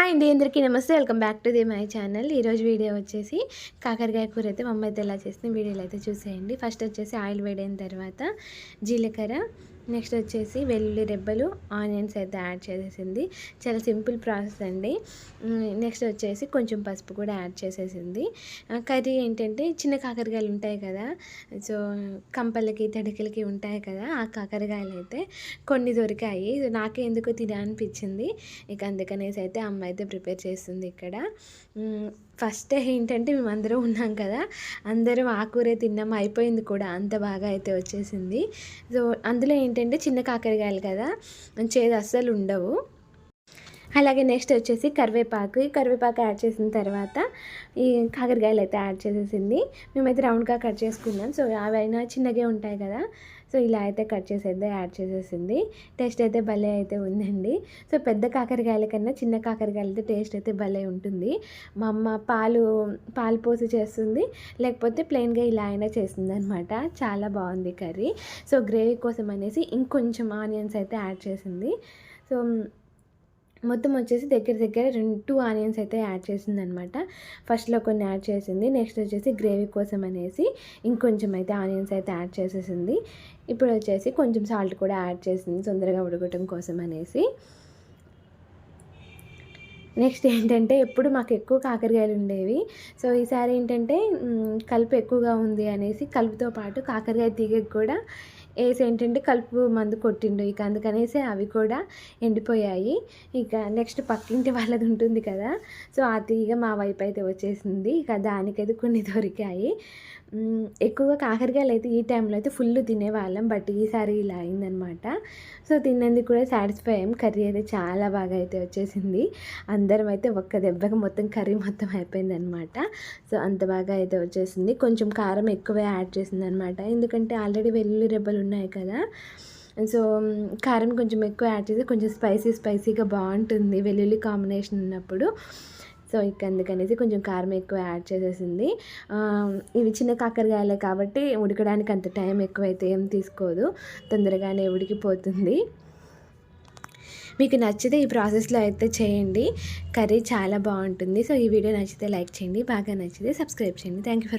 Hi అండి అందరికీ నమస్తే. Welcome back to the my channel ఈరోజు వీడియో వచ్చేసి కాకరకాయ కూర అయితే మా అమ్మ అయితే ఎలా చేస్తుంది వీడియోలో అయితే చూసేయండి. ఫస్ట్ వచ్చేసి ఆయిల్ వేడైన తర్వాత జీలకర్ర నెక్స్ట్ వచ్చేసి వెల్లుల్లి రెబ్బలు ఆనియన్స్ అయితే యాడ్ చేసేసింది. చాలా సింపుల్ ప్రాసెస్ అండి. నెక్స్ట్ వచ్చేసి కొంచెం పసుపు కూడా యాడ్ చేసేసింది. కర్రీ ఏంటంటే చిన్న కాకరకాయలు ఉంటాయి కదా సో కంపలకి తడికలకి ఉంటాయి కదా ఆ కాకరకాయలు అయితే కొన్ని దొరికాయి. నాకే ఎందుకో తినే అనిపించింది ఇక అందుకనేసి అయితే అమ్మ అయితే ప్రిపేర్ చేస్తుంది ఇక్కడ. ఫస్ట్ ఏంటంటే మేమందరం ఉన్నాం కదా అందరం ఆకూరే తిన్నాం అయిపోయింది కూడా అంత బాగా అయితే వచ్చేసింది. సో అందులో ఏంటంటే చిన్న కాకరకాయలు కదా చేదు అస్సలు ఉండవు. అలాగే నెక్స్ట్ వచ్చేసి కరివేపాకు. ఈ కరివేపాకు యాడ్ చేసిన తర్వాత ఈ కాకరకాయలు అయితే యాడ్ చేసేసింది. మేమైతే రౌండ్గా కట్ చేసుకున్నాం. సో అవైనా చిన్నగా ఉంటాయి కదా. సో ఇలా అయితే కట్ చేసి అయితే యాడ్ చేసేసింది. టేస్ట్ అయితే భలే అయితే ఉందండి. సో పెద్ద కాకరకాయల కన్నా చిన్న కాకరకాయలతో టేస్ట్ అయితే భలే ఉంటుంది. మా అమ్మ పాలు పాలు పోసి చేస్తుంది. లేకపోతే ప్లెయిన్గా ఇలా అయినా చేస్తుంది అనమాట చాలా బాగుంది కర్రీ. సో గ్రేవీ కోసం అనేసి ఇంకొంచెం ఆనియన్స్ అయితే యాడ్ చేసింది. సో మొత్తం వచ్చేసి దగ్గర దగ్గర రెండు టూ ఆనియన్స్ అయితే యాడ్ చేసింది అనమాట ఫస్ట్లో కొన్ని యాడ్ చేసింది నెక్స్ట్ వచ్చేసి గ్రేవీ కోసం అనేసి ఇంకొంచెం అయితే ఆనియన్స్ అయితే యాడ్ చేసేసింది. ఇప్పుడు వచ్చేసి కొంచెం సాల్ట్ కూడా యాడ్ చేసింది తొందరగా ఉడకటం కోసం అనేసి. నెక్స్ట్ ఏంటంటే ఎప్పుడు మాకు ఎక్కువ కాకరకాయలు ఉండేవి. సో ఈసారి ఏంటంటే కలుపు ఎక్కువగా ఉంది అనేసి కలుపుతో పాటు కాకరకాయ తీగకు కూడా వేసి ఏంటంటే కలుపు మందు కొట్టిండు ఇక అందుకనేసి అవి కూడా ఎండిపోయాయి. ఇక నెక్స్ట్ పక్కింటి వాళ్ళది ఉంటుంది కదా సో ఆ తీగ మా వైపు అయితే వచ్చేసింది. ఇక దానికైతే కొన్ని దొరికాయి. ఎక్కువగా కాకరకాయలు అయితే ఈ టైంలో అయితే ఫుల్ తినేవాళ్ళం బట్ ఈసారి ఇలా అయిందనమాట. సో తిన్నందుకు కూడా సాటిస్ఫై అయ్యాం. కర్రీ అయితే చాలా బాగా అయితే వచ్చేసింది. అందరం అయితే ఒక్క దెబ్బకి మొత్తం కర్రీ మొత్తం అయిపోయిందనమాట. సో అంత బాగా అయితే వచ్చేసింది. కొంచెం కారం ఎక్కువే యాడ్ చేసింది అనమాట ఎందుకంటే ఆల్రెడీ వెల్లుల్లి రెబ్బలు ఉన్నాయి కదా. సో um, కారం కొంచెం ఎక్కువ యాడ్ చేసి కొంచెం స్పైసీ స్పైసీగా బాగుంటుంది. వెల్లుల్లి కాంబినేషన్ ఉన్నప్పుడు. సో ఇక అందుకనేసి కొంచెం కారం ఎక్కువ యాడ్ చేసేసింది. Um, ఇవి చిన్న కాకరకాయలే కాబట్టి ఉడకడానికి అంత టైం ఎక్కువైతే ఏం తీసుకోదు. తొందరగానే ఉడికిపోతుంది. మీకు నచ్చితే ఈ ప్రాసెస్లో అయితే చేయండి. కర్రీ చాలా బాగుంటుంది. సో ఈ వీడియో నచ్చితే లైక్ చేయండి. బాగా నచ్చితే సబ్స్క్రైబ్ చేయండి. Thank you for